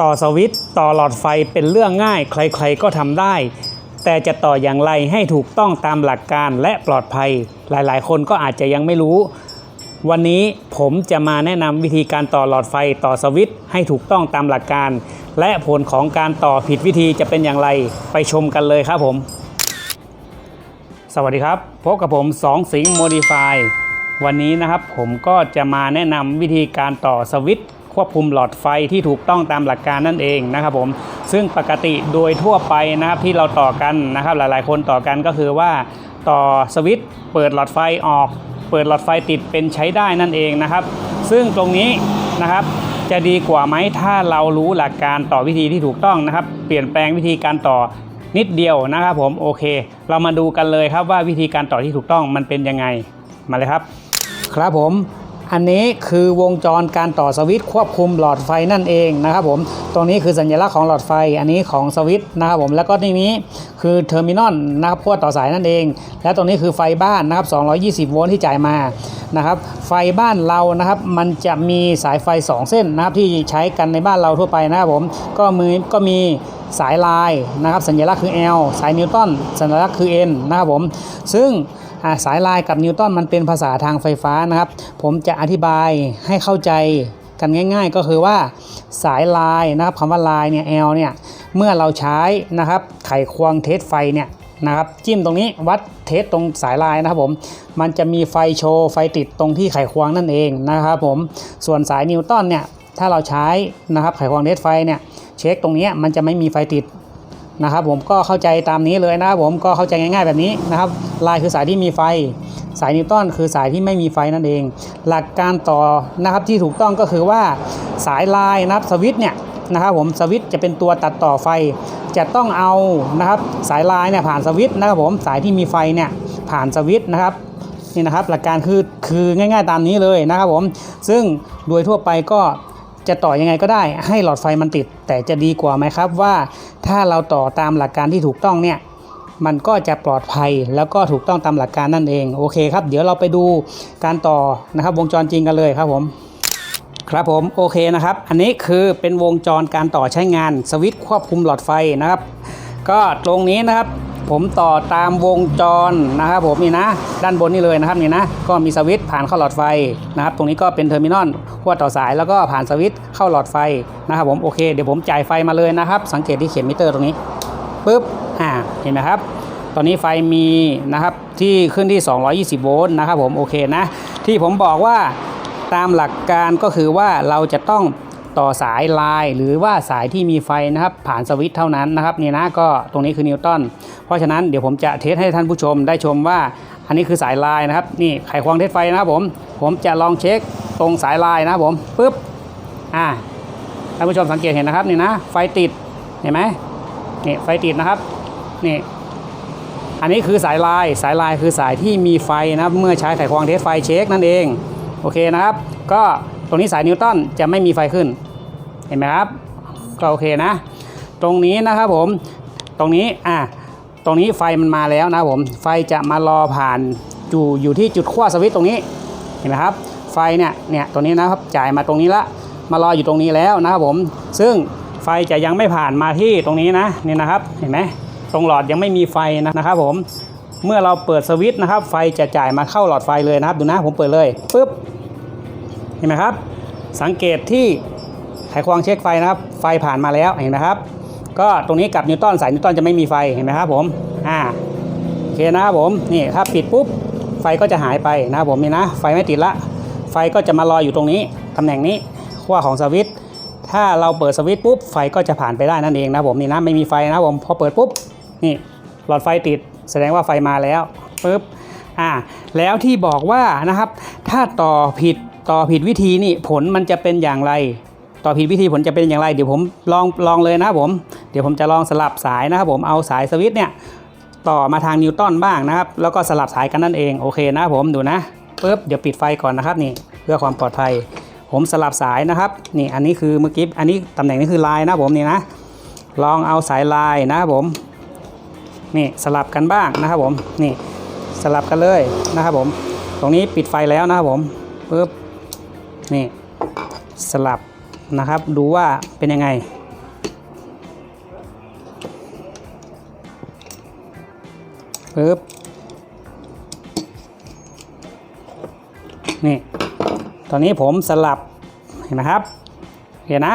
ต่อสวิตช์ต่อหลอดไฟเป็นเรื่องง่ายใครๆก็ทำได้ แต่จะต่ออย่างไรให้ถูกต้องตามหลักการและปลอดภัย หลายๆ คนก็อาจจะยังไม่รู้ วันนี้ผมจะมาแนะนำวิธีการต่อหลอดไฟต่อสวิตช์ให้ถูกต้องตามหลักการ และผลของการต่อผิดวิธีจะเป็นอย่างไรไปชมกันเลยครับผม สวัสดีครับพบกับผมสองสิงห์โมดิฟายวันนี้นะครับผมก็จะมาแนะนำวิธีการต่อสวิตช์ ควบคุมหลอดไฟที่ถูกต้องตามหลักการนั่นเองนะครับผมซึ่งปกติโดยทั่วไปนะครับที่เราต่อกันนะครับหลายๆ คนต่อกันก็คือว่าต่อสวิตช์เปิดหลอดไฟออก เปิดหลอดไฟติดเป็นใช้ได้นั่นเองนะครับ ซึ่งตรงนี้นะครับจะดีกว่าไหมถ้าเรารู้หลักการต่อวิธีที่ถูกต้องนะครับ เปลี่ยนแปลงวิธีการต่อนิดเดียวนะครับผมโอเค เรามาดูกันเลยครับว่าวิธีการต่อที่ถูกต้องมันเป็นยังไงมาเลยครับ ครับผม อันนี้คือวงจรการต่อสวิตช์ควบคุมหลอดไฟนั่นเองนะครับผมตรงนี้คือสัญลักษณ์ของหลอดไฟอันนี้ของสวิตช์นะครับผมแล้วก็ตรงนี้คือเทอร์มินอลนะครับขั้วต่อสายนั่นเอง และตรงนี้คือไฟบ้านนะครับ 220 โวลต์ที่จ่ายมานะครับไฟบ้านเรานะครับมันจะมีสายไฟ 2 เส้นนะครับที่ใช้กันในบ้านเราทั่วไปนะครับผมก็มือก็มีสายลายนะครับสัญลักษณ์คือ L สายนิวตันสัญลักษณ์คือ N นะครับผมซึ่ง สายลายกับนิวตันมันเป็นภาษาทางไฟฟ้านะครับ ผมจะอธิบายให้เข้าใจกันง่าย ๆ ก็คือว่าสายลายนะครับคำว่าลายเนี่ย L เนี่ย เมื่อเราใช้นะครับไขควงเทสไฟเนี่ยนะครับจิ้มตรงนี้วัดเทสตรงสายลายนะครับผมมันจะมีไฟโชว์ไฟติดตรงที่ไขควงนั่นเองนะครับผมส่วนสายนิวตันเนี่ยถ้าเราใช้นะครับไขควงเทสไฟเนี่ยเช็คตรงเนี้ยมันจะไม่มีไฟติด นะครับผมก็เข้าใจตามนี้เลยนะครับผมก็เข้าใจง่ายๆแบบนี้นะครับลายคือสายที่มีไฟ สายนิวตันคือสายที่ไม่มีไฟนั่นเอง หลักการต่อนะครับที่ถูกต้องก็คือว่าสายลายนะครับสวิตเนี่ยนะครับผมสวิตจะเป็นตัวตัดต่อไฟ จะต้องเอานะครับสายลายเนี่ยผ่านสวิตนะครับผมสายที่มีไฟเนี่ยผ่านสวิตนะครับนี่นะครับหลักการคือคือง่าย ๆ ตามนี้เลยนะครับผมซึ่งโดยทั่วไปก็ จะต่อยังไงก็ได้ให้หลอดไฟมันติด แต่จะดีกว่าไหมครับว่า ถ้าเราต่อตามหลักการที่ถูกต้องเนี่ยมันก็จะปลอดภัยแล้วก็ถูกต้องตามหลักการนั่นเองโอเคครับ เดี๋ยวเราไปดูการต่อนะครับวงจรจริงกันเลยครับผมครับผมโอเคนะครับ อันนี้คือเป็นวงจรการต่อใช้งานสวิตช์ควบคุมหลอดไฟนะครับ ก็ตรงนี้นะครับ ผมต่อตามวงจรนะครับผมนี่นะ ด้านบนนี่เลยนะครับนี่นะ ก็มีสวิตช์ผ่านเข้าหลอดไฟนะครับ ตรงนี้ก็เป็นเทอร์มินอลขั้วต่อสายแล้วก็ผ่านสวิตช์เข้าหลอดไฟนะครับผมโอเคเดี๋ยวผมจ่ายไฟมาเลยนะครับ สังเกตที่เข็มมิเตอร์ตรงนี้ปุ๊บอ่าเห็นไหมครับ ตอนนี้ไฟมีนะครับที่ขึ้นที่ 220 โวลต์นะครับผมโอเคนะ ที่ผมบอกว่าตามหลักการก็คือว่าเราจะต้อง ต่อสายลายหรือว่าสายที่มีไฟนะครับผ่านสวิตช์เท่านั้นนะครับนี่นะก็ตรงนี้คือนิวตันเพราะฉะนั้นเดี๋ยวผมจะเทสให้ท่านผู้ชมได้ชมว่า อันนี้คือสายลายนะครับนี่ไขควงเทสไฟนะครับผมผมจะลองเช็คตรงสายลายนะครับผมปุ๊บอ่าท่านผู้ชมสังเกตเห็นนะครับนี่นะไฟติดเห็นไหมนี่ไฟติดนะครับนี่อันนี้คือสายลายสายลายคือสายที่มีไฟนะครับเมื่อใช้ไขควงเทสไฟเช็คนั่นเองโอเคนะครับ ก็ รงนี้สายนิวตันจะไม่มีไฟขึ้น เห็นไหมครับ ก็โอเคนะ ตรงนี้นะครับผม ตรงนี้ อะตรงนี้ไฟมันมาแล้วนะผม ไฟจะมารอผ่านอยู่อยู่ที่จุดขั้วสวิตช์ตรงนี้ เห็นไหมครับ ไฟเนี่ย เนี่ย ตรงนี้นะครับ จ่ายมาตรงนี้ละ มารออยู่ตรงนี้แล้วนะครับผม ซึ่งไฟจะยังไม่ผ่านมาที่ตรงนี้นะ นี่นะครับ เห็นไหมตรงหลอดยังไม่มีไฟนะนะครับผม เมื่อเราเปิดสวิตช์นะครับ ไฟจะจ่ายมาเข้าหลอดไฟเลยนะครับ ดูนะ ผมเปิดเลยปุ๊บ เห็นไหมครับ สังเกตที่ไขควงเช็คไฟนะครับ ไฟผ่านมาแล้วเห็นไหมครับ ก็ตรงนี้กับนิวตันสายนิวตันจะไม่มีไฟเห็นไหมครับผมอ่าโอเคนะครับผมนี่ถ้าปิดปุ๊บไฟก็จะหายไปนะครับผมนี่นะ ไฟไม่ติดละ ไฟก็จะมารอยอยู่ตรงนี้ตำแหน่งนี้ขั้วของสวิตช์ถ้าเราเปิดสวิตช์ปุ๊บไฟก็จะผ่านไปได้นั่นเองนะผมนี่นะไม่มีไฟนะผมพอเปิดปุ๊บนี่หลอดไฟติด แสดงว่าไฟมาแล้วปุ๊บอ่าแล้วที่บอกว่านะครับ ถ้าต่อผิด ต่อผิดวิธีนี่ผลมันจะเป็นอย่างไร ต่อผิดวิธีผลจะเป็นอย่างไร เดี๋ยวผมลองลองเลยนะครับผม เดี๋ยวผมจะลองสลับสายนะครับผมเอาสายสวิตช์เนี่ยต่อมาทางนิวตันบ้างนะครับ แล้วก็สลับสายกันนั่นเองโอเคนะผมดูนะปุ๊บเดี๋ยวปิดไฟก่อนนะครับนี่เพื่อความปลอดภัย ผมสลับสายนะครับนี่อันนี้คือเมื่อกี้อันนี้ตำแหน่งนี้คือลายนะผมนี่นะ ลองเอาสายลายนะครับผมนี่สลับกันบ้างนะครับผมนี่สลับกันเลยนะครับผม ตรงนี้ปิดไฟแล้วนะครับผมปุ๊บ นี่สลับนะครับดูว่าเป็นยังไง ปึ๊บ นี่ ตอนนี้ผมสลับ เห็นไหมครับ เห็นนะ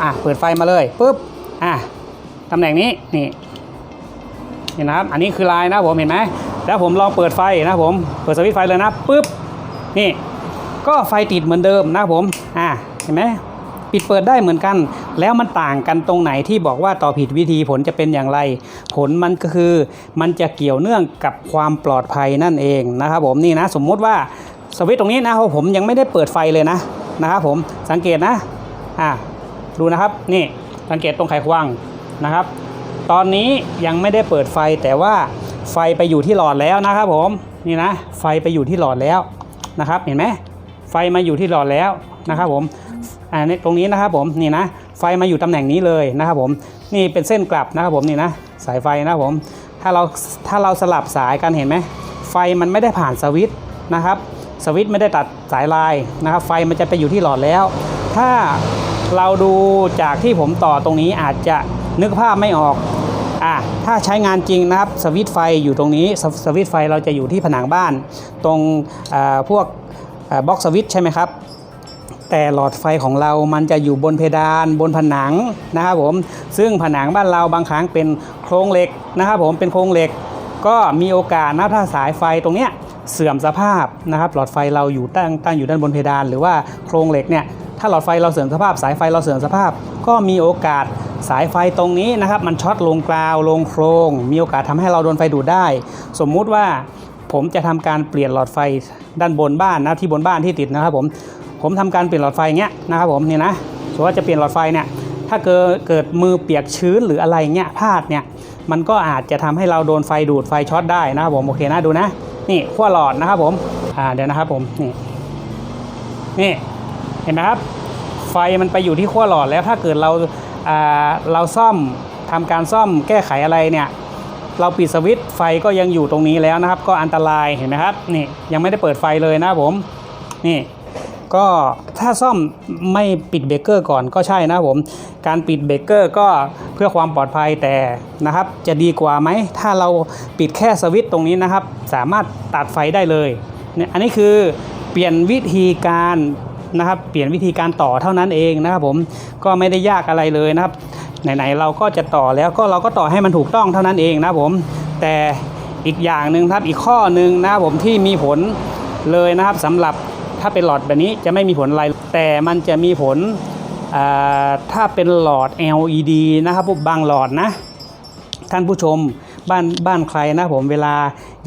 อะ เปิดไฟมาเลย ปึ๊บ อะ ตำแหน่งนี้ นี่ เห็นนะครับ อันนี้คือลายนะผม เห็นไหม แล้วผมลองเปิดไฟนะผม เปิดสวิตช์ไฟเลยนะ ปึ๊บ นี่ ก็ไฟติดเหมือนเดิมนะผมอะเห็นไหมปิดเปิดได้เหมือนกัน แล้วมันต่างกันตรงไหนที่บอกว่าต่อผิดวิธีผลจะเป็นอย่างไร ผลมันก็คือมันจะเกี่ยวเนื่องกับความปลอดภัยนั่นเองนะครับผมนี่นะ สมมุติว่าสวิตช์ตรงนี้นะครับผมยังไม่ได้เปิดไฟเลยนะนะครับผมสังเกตนะอ่าดูนะครับนี่สังเกตตรงไขควงนะครับ ตอนนี้ยังไม่ได้เปิดไฟแต่ว่าไฟไปอยู่ที่หลอดแล้วนะครับผมนี่นะไฟไปอยู่ที่หลอดแล้วนะครับเห็นไหม ไฟมาอยู่ที่หลอดแล้วนะครับผมอ่านี่ตรงนี้นะครับผมนี่นะไฟมาอยู่ตำแหน่งนี้เลยนะครับผมนี่เป็นเส้นกลับนะครับผมนี่นะสายไฟนะครับผมถ้าเราถ้าเราสลับสายกันเห็นไหมไฟมันไม่ได้ผ่านสวิตช์นะครับสวิตช์ไม่ได้ตัดสายลายนะครับไฟมันจะไปอยู่ที่หลอดแล้ว ถ้าเราดูจากที่ผมต่อตรงนี้อาจจะนึกภาพไม่ออกอะถ้าใช้งานจริงนะครับสวิตช์ไฟอยู่ตรงนี้สสวิตช์ไฟเราจะอยู่ที่ผนังบ้าน ตรงอ่าพวก บล็อกสวิตช์ใช่ไหมครับ แต่หลอดไฟของเรามันจะอยู่บนเพดานบนผนังนะครับผมซึ่งผนังบ้านเราบางครั้งเป็นโครงเหล็กนะครับผมเป็นโครงเหล็ก ก็มีโอกาสนะถ้าสายไฟตรงเนี้ยเสื่อมสภาพนะครับ หลอดไฟเราอยู่ตั้งตั้งอยู่ด้านบนเพดาน หรือว่าโครงเหล็กเนี่ยถ้าหลอดไฟเราเสื่อมสภาพ สายไฟเราเสื่อมสภาพ ก็มีโอกาสสายไฟตรงนี้นะครับ มันช็อตลงกราวลงโครง มีโอกาสทำให้เราโดนไฟดูดได้ สมมุติว่า ผมจะทำการเปลี่ยนหลอดไฟด้านบนบ้านนะที่บนบ้านที่ติดนะครับผมผมทำการเปลี่ยนหลอดไฟเงี้ยนะครับผมนี่นะสมมติว่าจะเปลี่ยนหลอดไฟเนี่ยถ้าเกิดเกิดมือเปียกชื้นหรืออะไรเงี้ยพลาดเนี่ยมันก็อาจจะทำให้เราโดนไฟดูดไฟช็อตได้นะครับผมโอเคนะดูนะ นี่ขั้วหลอดนะครับผมอ่าเดี๋ยวนะครับผมนี่นี่เห็นไหมครับไฟมันไปอยู่ที่ขั้วหลอดแล้วถ้าเกิดเราอ่าเราซ่อมทำการซ่อมแก้ไขอะไรเนี่ย เราปิดสวิตช์ไฟก็ยังอยู่ตรงนี้แล้วนะครับ ก็อันตรายเห็นไหมครับนี่ยังไม่ได้เปิดไฟเลยนะผมนี่ก็ถ้าซ่อมไม่ปิดเบรกเกอร์ก่อนก็ใช่นะผม การปิดเบรกเกอร์ก็เพื่อความปลอดภัยแต่นะครับ จะดีกว่าไหม ถ้าเราปิดแค่สวิตช์ตรงนี้นะครับ สามารถตัดไฟได้เลยเนี่ยอันนี้คือเปลี่ยนวิธีการนะครับ เปลี่ยนวิธีการต่อเท่านั้นเองนะครับผมก็ไม่ได้ยากอะไรเลยนะครับ ไหนๆเราก็จะต่อแล้วก็เราก็ต่อให้มันถูกต้องเท่านั้นเองนะผม แต่อีกอย่างหนึ่งครับอีกข้อหนึ่งนะผมที่มีผลเลยนะครับสำหรับถ้าเป็นหลอดแบบนี้จะไม่มีผลอะไร แต่มันจะมีผลถ้าเป็นหลอด LED นะครับพวกบางหลอดนะ ท่านผู้ชมบ้านบ้านใครนะผมเวลา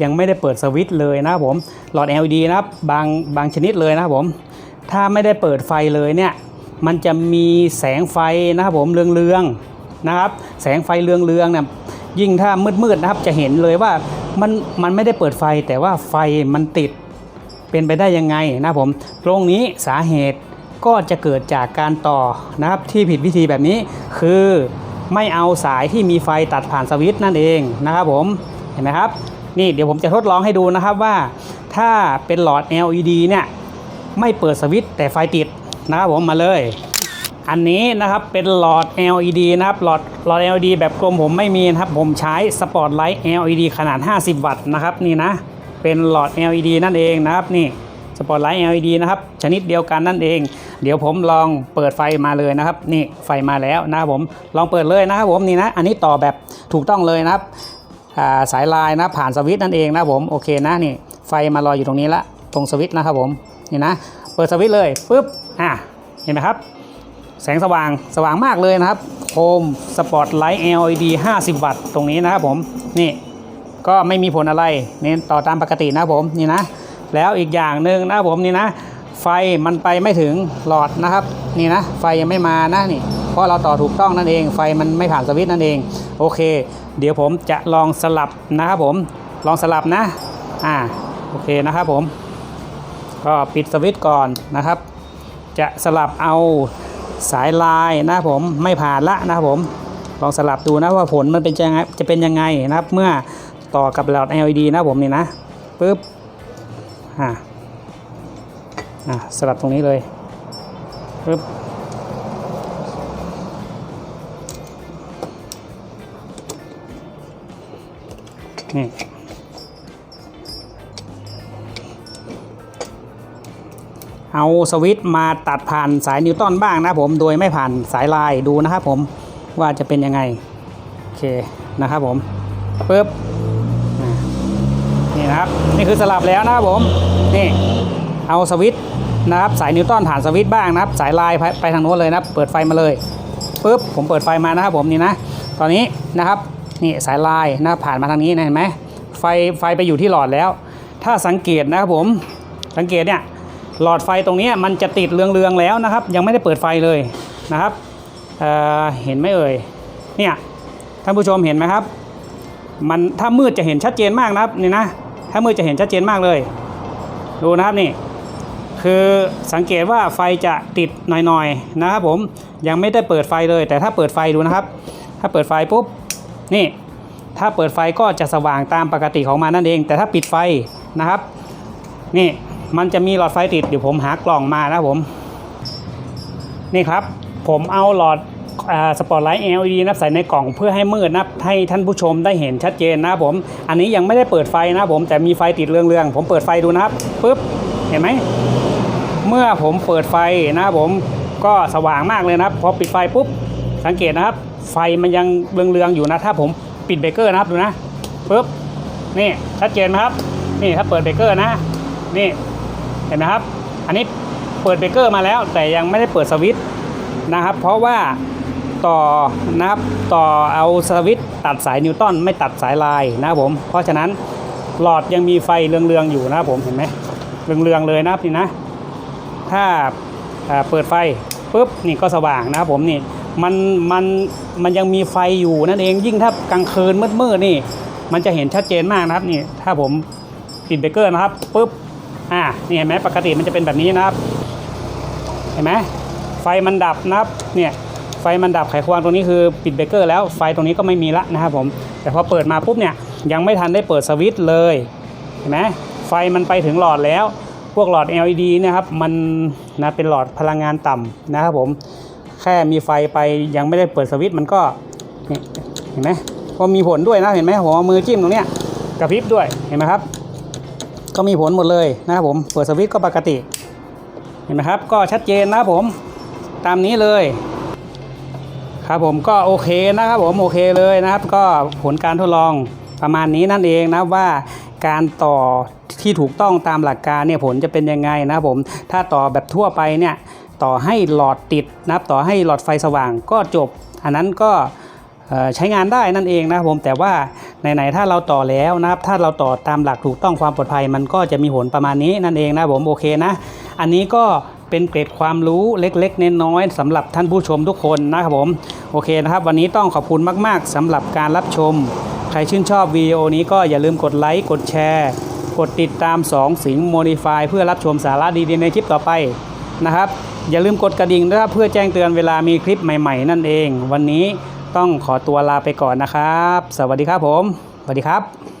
ยังไม่ได้เปิดสวิตช์เลยนะผมหลอด LED นะครับบางบางชนิดเลยนะผม ถ้าไม่ได้เปิดไฟเลยเนี่ย มันจะมีแสงไฟนะครับผมเรืองๆนะครับ แสงไฟเรืองๆเนี่ยยิ่งถ้ามืดๆนะครับจะเห็นเลยว่ามันมันไม่ได้เปิดไฟแต่ว่าไฟมันติดเป็นไปได้ยังไงนะครับผมตรงนี้สาเหตุก็จะเกิดจากการต่อนะครับที่ผิดวิธีแบบนี้คือไม่เอาสายที่มีไฟตัดผ่านสวิตช์นั่นเองนะครับผมเห็นไหมครับนี่เดี๋ยวผมจะทดลองให้ดูนะครับว่า ถ้าเป็นหลอด LED เนี่ยไม่เปิดสวิตช์แต่ไฟติด นะครับผมมาเลย อันนี้นะครับเป็นหลอด LED นะครับหลอดหลอด LED แบบกลมผมไม่มีนะครับ ผมใช้สปอตไลท์ LED ขนาด 50 วัตต์นะครับนี่นะ เป็นหลอด LED นั่นเองนะครับนี่สปอตไลท์ LED นะครับชนิดเดียวกันนั่นเอง เดี๋ยวผมลองเปิดไฟมาเลยนะครับนี่ไฟมาแล้วนะครับผมลองเปิดเลยนะครับผมนี่นะ อันนี้ต่อแบบถูกต้องเลยนะครับสายลายนะผ่านสวิตช์นั่นเองนะผมโอเคนะนี่ไฟมารออยู่ตรงนี้ละตรงสวิตช์นะครับผมนี่นะ เปิดสวิตช์เลยปุ๊บ อะเห็นไหมครับ แสงสว่างสว่างมากเลยนะครับโคมสปอตไลท์ LED 50 วัตต์ตรงนี้นะครับผมนี่ก็ไม่มีผลอะไรนี่ต่อตามปกตินะครับผมนี่นะ แล้วอีกอย่างหนึ่งนะครับผมนี่นะ ไฟมันไปไม่ถึงหลอดนะครับ นี่นะ ไฟยังไม่มานะนี่เพราะเราต่อถูกต้องนั่นเอง ไฟมันไม่ผ่านสวิตช์นั่นเอง โอเค เดี๋ยวผมจะลองสลับนะครับผมลองสลับนะอ่าโอเคนะครับผม ก็ปิดสวิตช์ก่อนนะครับ จะสลับเอาสายลายนะผมไม่ผ่านละนะครับผมลองสลับดูนะว่าผลมันเป็นยังไงจะเป็นยังไงนะครับ เมื่อต่อกับหลอด LED นะผมนี่นะปึ๊บอ่าอ่าสลับตรงนี้เลยปึ๊บนี่ เอาสวิตช์มาตัดผ่านสายนิวตันบ้างนะผมโดยไม่ผ่านสายลายดูนะครับผมว่าจะเป็นยังไงโอเคนะครับผมปึ๊บนี่นะครับนี่คือสลับแล้วนะครับผมนี่เอาสวิตช์นะครับสายนิวตันผ่านสวิตช์บ้างนะครับ สายลายไปไปทางโน้นเลยนะเปิดไฟมาเลยปึ๊บผมเปิดไฟมานะครับผมนี่นะตอนนี้นะครับนี่สายลายนะผ่านมาทางนี้นะเห็นไหมไฟไฟไปอยู่ที่หลอดแล้ว ถ้าสังเกตนะครับผมสังเกตเนี่ย หลอดไฟตรงนี้มันจะติดเรืองๆแล้วนะครับ ยังไม่ได้เปิดไฟเลยนะครับเเห็นไหมเอ่ยเนี่ยท่านผู้ชมเห็นไหมครับ มันถ้ามืดจะเห็นชัดเจนมากนะครับนี่นะถ้ามืดจะเห็นชัดเจนมากเลย ดูนะครับนี่คือสังเกตว่าไฟจะติดหน่อยๆนะครับผมยังไม่ได้เปิดไฟเลย แต่ถ้าเปิดไฟดูนะครับ ถ้าเปิดไฟปุ๊บนี่ถ้าเปิดไฟก็จะสว่างตามปกติของมันนั่นเอง แต่ถ้าปิดไฟนะครับ นี่ มันจะมีหลอดไฟติดเดี๋ยวผมหากล่องมานะผม นี่ครับ ผมเอาหลอดสปอตไลท์ LED นับใส่ในกล่องเพื่อให้มืดนะครับให้ท่านผู้ชมได้เห็นชัดเจนนะผม อันนี้ยังไม่ได้เปิดไฟนะผมแต่มีไฟติดเรืองๆ ผมเปิดไฟดูนะครับปุ๊บเห็นไหมเมื่อผมเปิดไฟนะผมก็สว่างมากเลยนะครับ พอปิดไฟปุ๊บสังเกตนะครับ ไฟมันยังเรืองๆอยู่นะ ถ้าผมปิดเบรกเกอร์นะครับดูนะปุ๊บนี่ชัดเจนไหมครับ นี่ถ้าเปิดเบรกเกอร์นะ นี่ เห็นไหมครับ อันนี้เปิดเบรกเกอร์มาแล้วแต่ยังไม่ได้เปิดสวิตช์นะครับ เพราะว่าต่อนะครับต่อเอาสวิตช์ตัดสายนิวตันไม่ตัดสายลายนะครับผม เพราะฉะนั้นหลอดยังมีไฟเรืองๆอยู่นะครับผมเห็นไหมเรืองๆเลยนะครับนี่นะ ถ้าเอ่อเปิดไฟปุ๊บนี่ก็สว่างนะครับผมนี่มันมันมันยังมีไฟอยู่นั่นเองยิ่งถ้ากลางคืนมืดๆนี่ มันจะเห็นชัดเจนมากนะครับนี่ถ้าผมปิดเบรกเกอร์นะครับปุ๊บ อ่านี่เห็นไหมปกติมันจะเป็นแบบนี้นะครับ เห็นไหมไฟมันดับนะครับเนี่ยไฟมันดับไขควงตรงนี้คือปิดเบรกเกอร์แล้วไฟตรงนี้ก็ไม่มีละนะครับผมแต่พอเปิดมาปุ๊บเนี่ยยังไม่ทันได้เปิดสวิตช์เลยเห็นไหมไฟมันไปถึงหลอดแล้ว พวกหลอด LED นะครับมันนะเป็นหลอดพลังงานต่ำนะครับผมแค่มีไฟไปยังไม่ได้เปิดสวิตช์มันก็เห็นไหมก็มีผลด้วยนะเห็นไหมผมเอามือจิ้มตรงเนี้ยกระพริบด้วยเห็นไหมครับ ก็มีผลหมดเลยนะครับผม เปิดสวิตช์ก็ปกติ เห็นไหมครับ ก็ชัดเจนนะครับผม ตามนี้เลย ครับผมก็โอเคนะครับผมโอเคเลยนะครับ ก็ผลการทดลองประมาณนี้นั่นเองนะว่าการต่อที่ถูกต้องตามหลักการเนี่ยผลจะเป็นยังไงนะครับผม ถ้าต่อแบบทั่วไปเนี่ยต่อให้หลอดติดนะครับต่อให้หลอดไฟสว่างก็จบ อันนั้นก็ ใช้งานได้นั่นเองนะครับผมแต่ว่าไหนๆถ้าเราต่อแล้วนะครับ ถ้าเราต่อตามหลักถูกต้องความปลอดภัย มันก็จะมีผลประมาณนี้นั่นเองนะผมโอเคนะ อันนี้ก็เป็นเกร็ดความรู้เล็กๆน้อยๆสำหรับท่านผู้ชมทุกคนนะครับผมโอเคนะครับ วันนี้ต้องขอบคุณมากๆสำหรับการรับชม ใครชื่นชอบวิดีโอนี้ก็อย่าลืมกดไลค์กดแชร์ กดติดตาม 2 สิงห์โมดิฟายเพื่อรับชมสาระดีๆในคลิปต่อไปนะครับอย่าลืมกดกระดิ่งนะครับเพื่อแจ้งเตือนเวลามีคลิปใหม่ ๆ นั่นเอง วันนี้ ต้องขอตัวลาไปก่อนนะครับ สวัสดีครับผม สวัสดีครับ